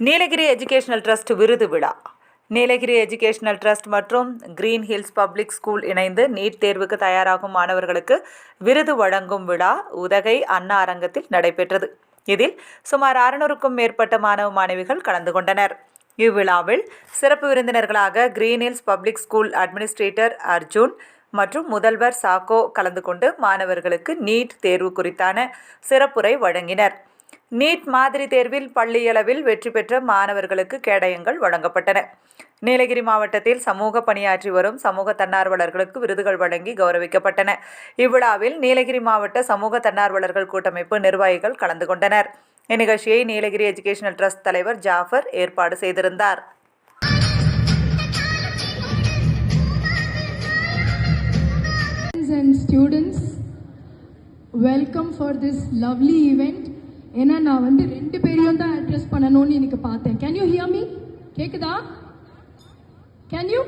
Nilgiri educational trust விருது விழா. Nilgiri educational trust மற்றும் கிரீன் ஹில்ஸ் பப்ளிக் ஸ்கூல் இணைந்து நீட் தேர்வுக்கு தயாராகும் மாணவர்களுக்கு விருது வழங்கும் விழா உதகை அண்ணா அரங்கத்தில் நடைபெற்றது. இதில் சுமார் அறுநூறுக்கும் மேற்பட்ட மாணவ மாணவிகள் கலந்து கொண்டனர். இவ்விழாவில் சிறப்பு விருந்தினர்களாக green hills public school administrator Arjun மற்றும் முதல்வர் சாக்கோ கலந்து கொண்டு மாணவர்களுக்கு நீட் தேர்வு குறித்தான சிறப்புரை வழங்கினர். நீட் மாதிரி தேர்வில் பள்ளியளவில் வெற்றி பெற்ற மாணவர்களுக்கு கேடயங்கள் வழங்கப்பட்டன. நீலகிரி மாவட்டத்தில் சமூக பணியாற்றி வரும் சமூக தன்னார்வலர்களுக்கு விருதுகள் வழங்கி கௌரவிக்கப்பட்டன. இவ்விழாவில் நீலகிரி மாவட்ட சமூக தன்னார்வலர்கள் கூட்டமைப்பு நிர்வாகிகள் கலந்து கொண்டனர். இந்நிகழ்ச்சியை நீலகிரி எஜுகேஷனல் ட்ரஸ்ட் தலைவர் ஜாஃபர் ஏற்பாடு செய்திருந்தார். Welcome and students, welcome for this lovely event. ஏன்னா நான் வந்து ரெண்டு பேரையும் தான் அட்ரஸ் பண்ணணும்னு எனக்கு பார்த்தேன். கேன் யூ ஹியர் மீ கேக்குதா? Can you